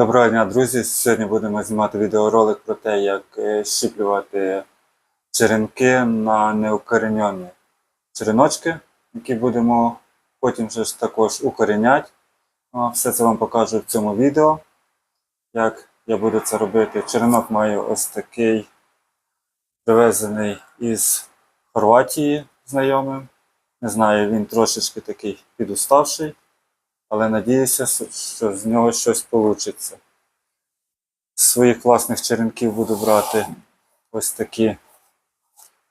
Доброго дня, друзі! Сьогодні будемо знімати відеоролик про те, як е, щіплювати черенки на неукоренені череночки, які будемо потім ж також укореняти. Все це вам покажу в цьому відео. Як я буду це робити. Черенок маю ось такий привезений із Хорватії знайомим. Не знаю, він трошечки такий підуставший але надіюся, що з нього щось вийде. З своїх власних черенків буду брати ось такі.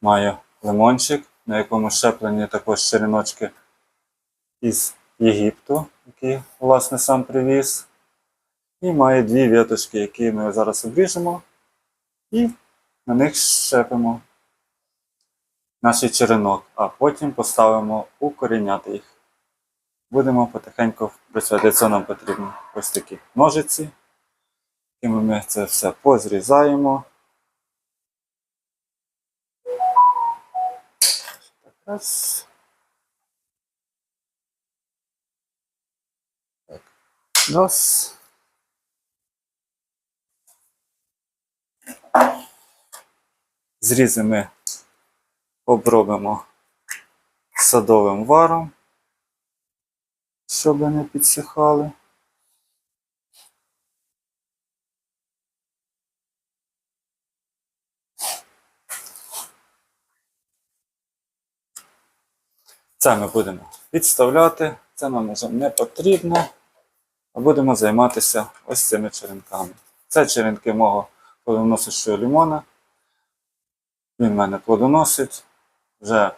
Маю лимончик, на якому щеплені також череночки із Єгипту, які, власне, сам привіз. І маю дві віточки, які ми зараз обріжемо, і на них щепимо наш черенок, а потім поставимо укоріняти їх. Будемо потихеньку працювати. Цього нам потрібні ось такі ножиці, якими ми це все позрізаємо. Так, раз. Так. Раз. Зрізи ми обробимо садовим варом щоб не підсихали. Це ми будемо відставляти, це нам вже не потрібно, а будемо займатися ось цими черенками. Це черенки мого плодоносячого лімона. Він в мене плодоносить, вже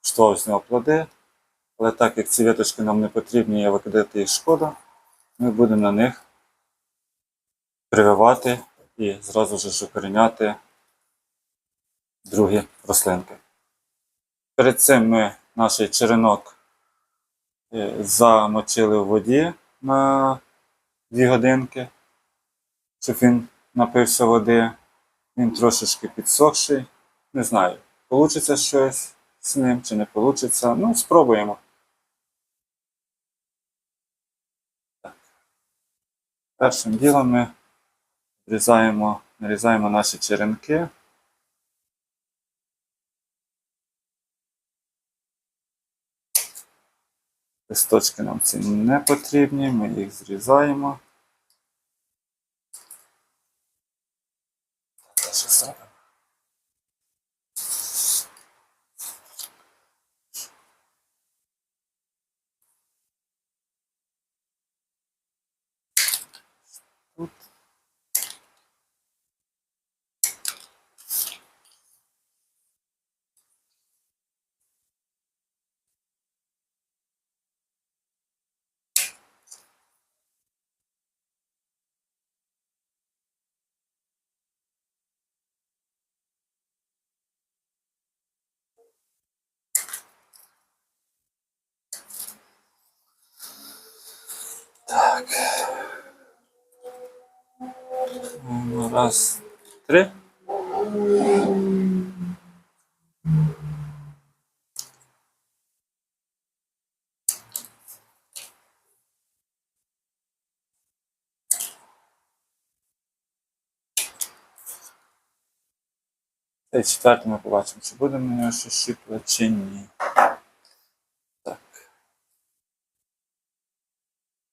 штовх з нього плоди. Але так як ці віточки нам не потрібні, а викидати їх шкода, ми будемо на них прививати і зразу ж укореняти другі рослинки. Перед цим ми наш черенок е, замочили в воді на 2 годинки, щоб він напився води. Він трошечки підсохший. Не знаю, вийде щось з ним чи не вийде. Ну, спробуємо. Першим ділом ми нарізаємо, нарізаємо наші черенки. Листочки нам ці не потрібні, ми їх зрізаємо. Що зробимо? Раз, три. Цей четвертий ми побачимо, чи буде на нього щось щіплювати, чи ні. Так.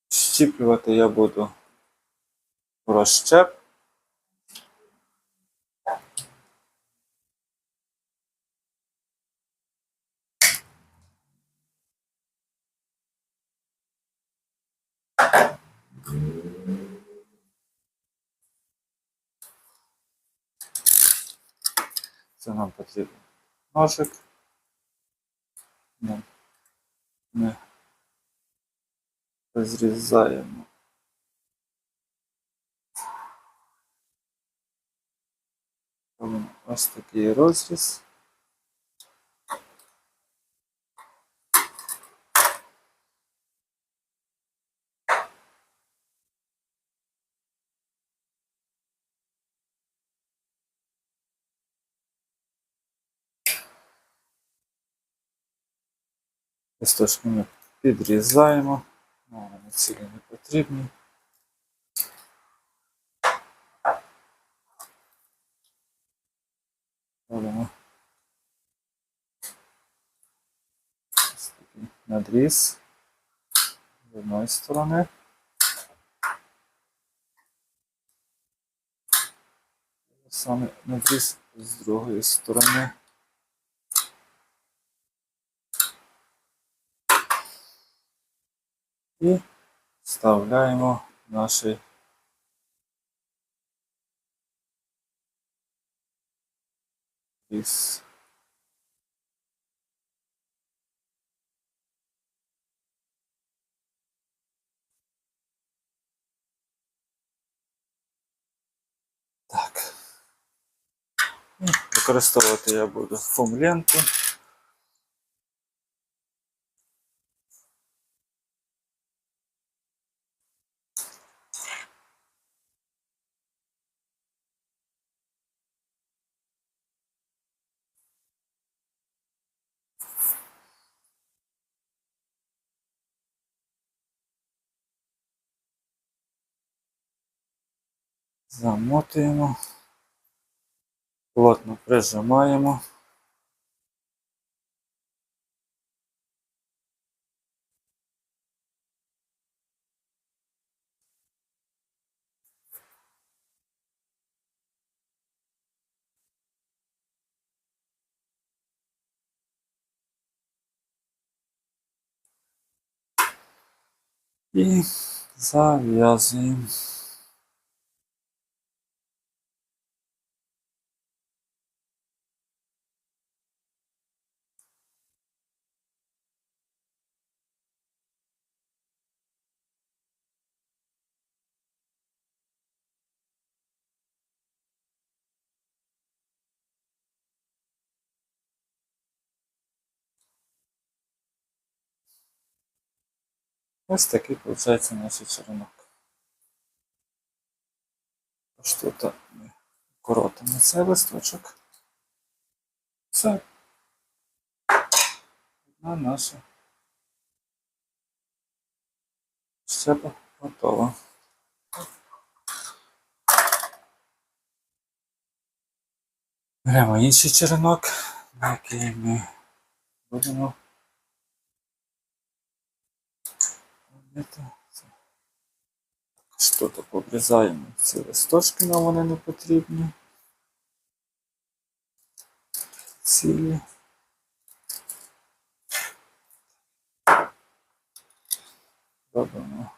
Щіплювати я буду в Це нам потрібен ножик. Ми, розрізаємо. Ось такий розріз. Листочки ми підрізаємо, ну, вони цілі не потрібні. Робимо ось такий надріз з одної сторони. Саме надріз з другої сторони. І вставляємо наші із Так. Використовувати я буду фум-ленту. Замотуємо. Плотно прижимаємо. І зав'язуємо. Ось такий виходить наш черенок. Ось тут ми коротимо цей листочок. Все. Одна наша щепа готова. Беремо інший черенок, на який ми будемо робити. це. Що то обрізаємо ці листочки, нам вони не потрібні. Цілі. Робимо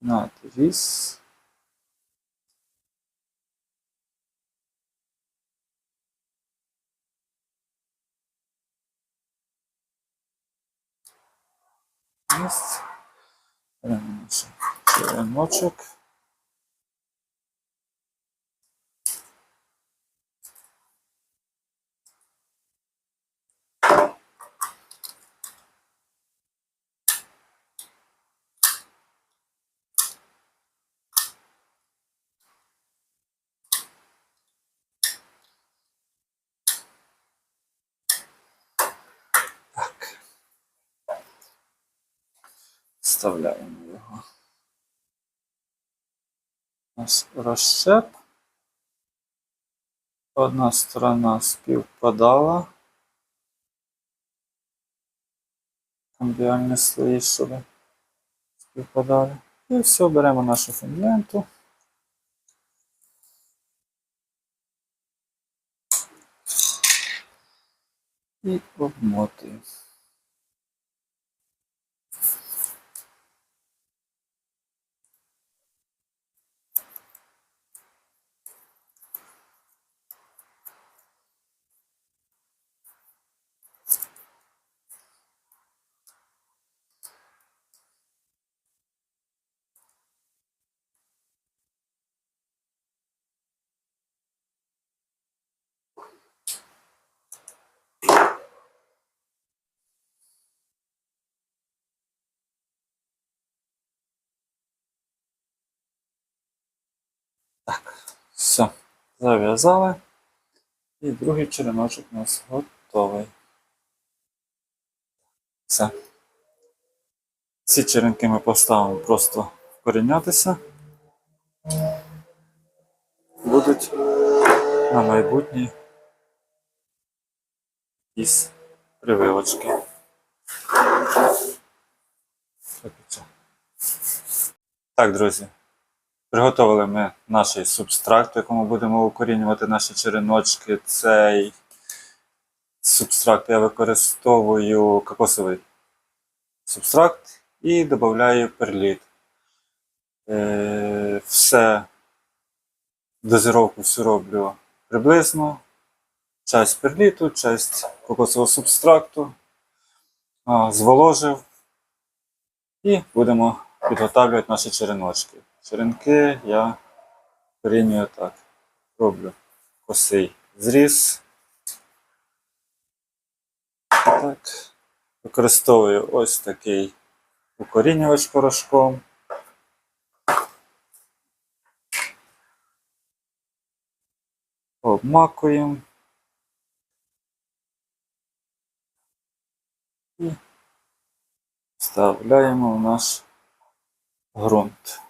надріз. Ось. Беремо наш череночок. Вставляємо його. Наш розщеп. Одна сторона співпадала. Камбіальні слої, щоб співпадали. І все, беремо нашу фундленту. І обмотуємо. Все, зав'язали. І другий череночок у нас готовий. Все. Ці черенки ми поставимо просто вкорінятися. Будуть на майбутнє якісь прививочки. Так, друзі. Приготували ми наш субстракт, в якому будемо укорінювати наші череночки. Цей субстракт я використовую кокосовий субстракт і додаю перліт. Е, все, дозировку всю роблю приблизно. Часть перліту, часть кокосового субстракту. Зволожив. І будемо підготавлювати наші череночки. Черенки я корінюю так. Роблю косий зріз. Так. Використовую ось такий укорінювач порошком. Обмакуємо. І вставляємо в наш ґрунт.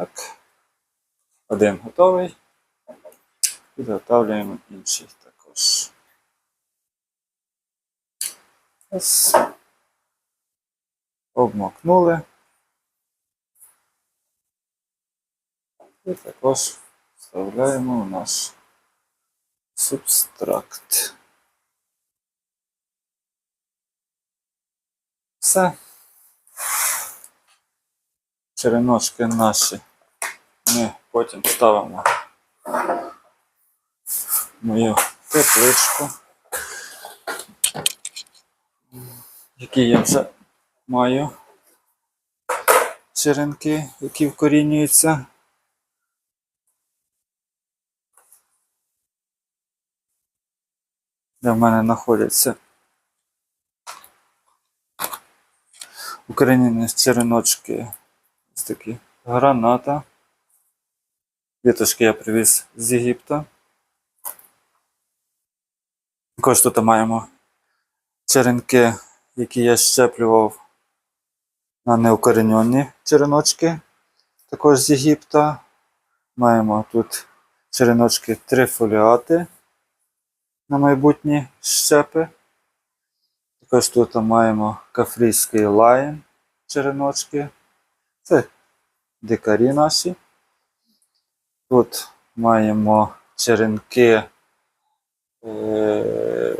Так. Один готовий. Підготовлюємо інший також. Обмакнули. І також вставляємо в наш субстракт. Все. Череночки наші ми потім ставимо мою тепличку, які я вже маю черенки, які вкорінюються. Де в мене знаходяться укорінені череночки ось такі граната. Віточки я привіз з Єгипта. Також тут маємо черенки, які я щеплював на неукоренені череночки, також з Єгипта. Маємо тут череночки трифоліати на майбутні щепи. Також тут маємо кафрійський лайн череночки. Це дикарі наші. Тут маємо черенки е-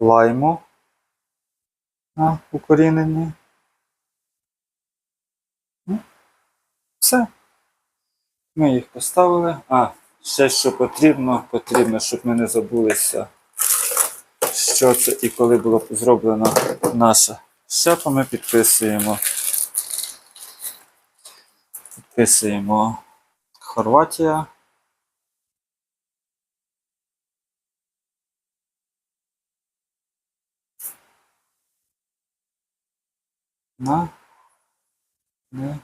лайму на укорінені. Ну, Все. Ми їх поставили. А, ще що потрібно, потрібно, щоб ми не забулися, що це і коли було зроблено наша щепа, ми підписуємо. Підписуємо Хорватія. На не.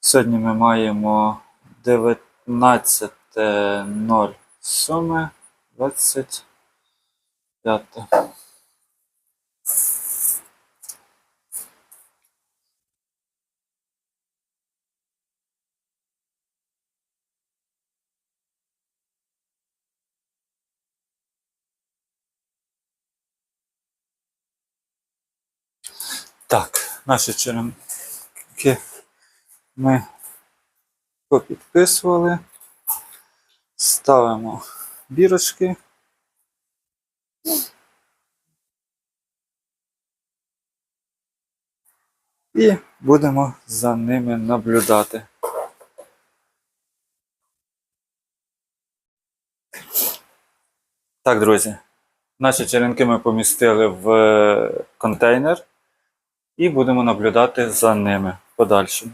Сьогодні ми маємо 19.07 Так, наші черенки ми попідписували. Ставимо бірочки. І будемо за ними наблюдати. Так, друзі, наші черенки ми помістили в контейнер і будемо наблюдати за ними в подальшому.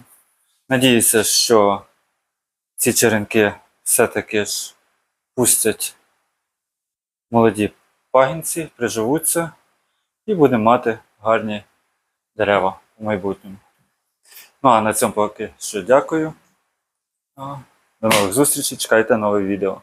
Надіюся, що ці черенки все-таки ж пустять молоді пагінці, приживуться і будемо мати гарні дерева в майбутньому. Ну а на цьому поки що дякую. До нових зустрічей, чекайте нове відео.